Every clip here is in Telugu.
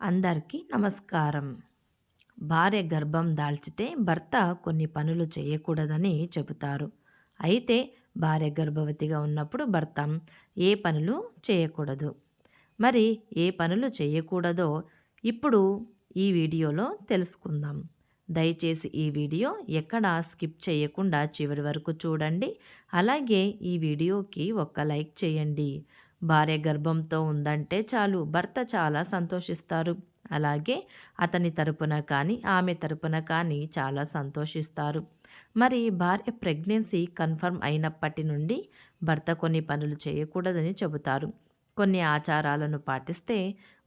అందరికీ నమస్కారం. భార్య గర్భం దాల్చితే భర్త కొన్ని పనులు చేయకూడదని చెబుతారు. అయితే భార్య గర్భవతిగా ఉన్నప్పుడు భర్త ఏ పనులు చేయకూడదు. మరి ఏ పనులు చేయకూడదో ఇప్పుడు ఈ వీడియోలో తెలుసుకుందాం. దయచేసి ఈ వీడియో ఎక్కడ స్కిప్ చేయకుండా చివరి వరకు చూడండి. అలాగే ఈ వీడియోకి ఒక్క లైక్ చేయండి. భార్య గర్భంతో ఉందంటే చాలు భర్త చాలా సంతోషిస్తారు. అలాగే అతని తరపున కానీ ఆమె తరపున కానీ చాలా సంతోషిస్తారు. మరి భార్య ప్రెగ్నెన్సీ కన్ఫర్మ్ అయినప్పటి నుండి భర్త కొన్ని పనులు చేయకూడదని చెబుతారు. కొన్ని ఆచారాలను పాటిస్తే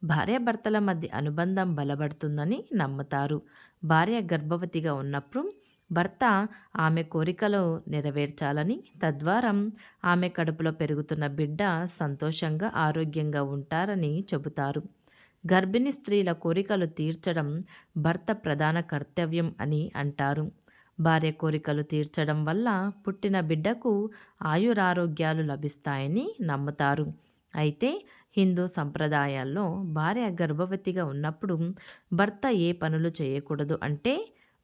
భార్య భర్తల మధ్య అనుబంధం బలపడుతుందని నమ్ముతారు. భార్య గర్భవతిగా ఉన్నప్పుడు భర్త ఆమె కోరికలు నెరవేర్చాలని తద్వారా ఆమె కడుపులో పెరుగుతున్న బిడ్డ సంతోషంగా ఆరోగ్యంగా ఉంటారని చెబుతారు. గర్భిణీ స్త్రీల కోరికలు తీర్చడం భర్త ప్రధాన కర్తవ్యం అని అంటారు. భార్య కోరికలు తీర్చడం వల్ల పుట్టిన బిడ్డకు ఆయురారోగ్యాలు లభిస్తాయని నమ్ముతారు. అయితే హిందూ సంప్రదాయాల్లో భార్య గర్భవతిగా ఉన్నప్పుడు భర్త ఏ పనులు చేయకూడదు అంటే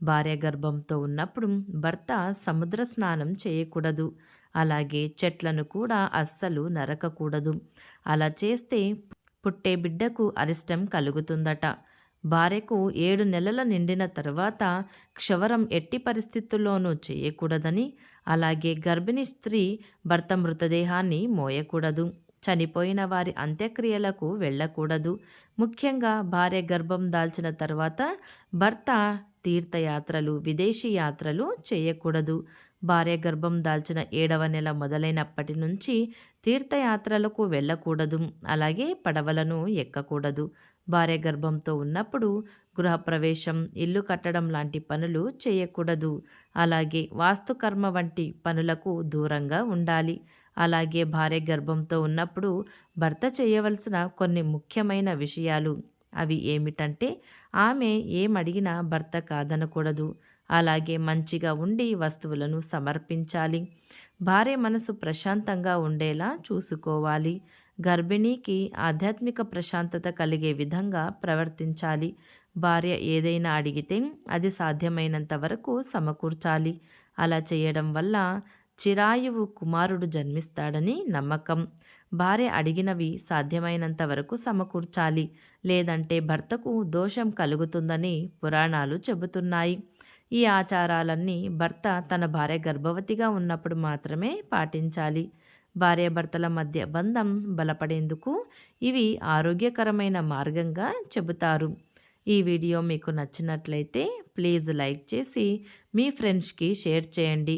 భార్య గర్భంతో ఉన్నప్పుడు భర్త సముద్ర స్నానం చేయకూడదు. అలాగే చెట్లను కూడా అస్సలు నరకకూడదు. అలా చేస్తే పుట్టే బిడ్డకు అరిష్టం కలుగుతుందట. భార్యకు ఏడు నెలల నిండిన తర్వాత క్షవరం ఎట్టి పరిస్థితుల్లోనూ చేయకూడదని అలాగే గర్భిణీ స్త్రీ భర్త మృతదేహాన్ని మోయకూడదు. చనిపోయిన వారి అంత్యక్రియలకు వెళ్ళకూడదు. ముఖ్యంగా భార్య గర్భం దాల్చిన తర్వాత భర్త తీర్థయాత్రలు విదేశీ యాత్రలు చేయకూడదు. భార్య గర్భం దాల్చిన ఏడవ నెల మొదలైనప్పటి నుంచి తీర్థయాత్రలకు వెళ్ళకూడదు. అలాగే పడవలను ఎక్కకూడదు. భార్య గర్భంతో ఉన్నప్పుడు గృహప్రవేశం ఇల్లు కట్టడం లాంటి పనులు చేయకూడదు. అలాగే వాస్తుకర్మ వంటి పనులకు దూరంగా ఉండాలి. అలాగే భార్య గర్భంతో ఉన్నప్పుడు భర్త చేయవలసిన కొన్ని ముఖ్యమైన విషయాలు. అవి ఏమిటంటే ఆమె ఏమడిగినా భర్త కాదనకూడదు. అలాగే మంచిగా ఉండి వస్తువులను సమర్పించాలి. భార్య మనసు ప్రశాంతంగా ఉండేలా చూసుకోవాలి. గర్భిణీకి ఆధ్యాత్మిక ప్రశాంతత కలిగే విధంగా ప్రవర్తించాలి. భార్య ఏదైనా అడిగితే అది సాధ్యమైనంత వరకు సమకూర్చాలి. అలా చేయడం వల్ల చిరాయువు కుమారుడు జన్మిస్తాడని నమ్మకం. భార్య అడిగినవి సాధ్యమైనంత వరకు సమకూర్చాలి. లేదంటే భర్తకు దోషం కలుగుతుందని పురాణాలు చెబుతున్నాయి. ఈ ఆచారాలన్నీ భర్త తన భార్య గర్భవతిగా ఉన్నప్పుడు మాత్రమే పాటించాలి. భార్యాభర్తల మధ్య బంధం బలపడేందుకు ఇవి ఆరోగ్యకరమైన మార్గంగా చెబుతారు. ఈ వీడియో మీకు నచ్చినట్లయితే ప్లీజ్ లైక్ చేసి మీ ఫ్రెండ్స్కి షేర్ చేయండి.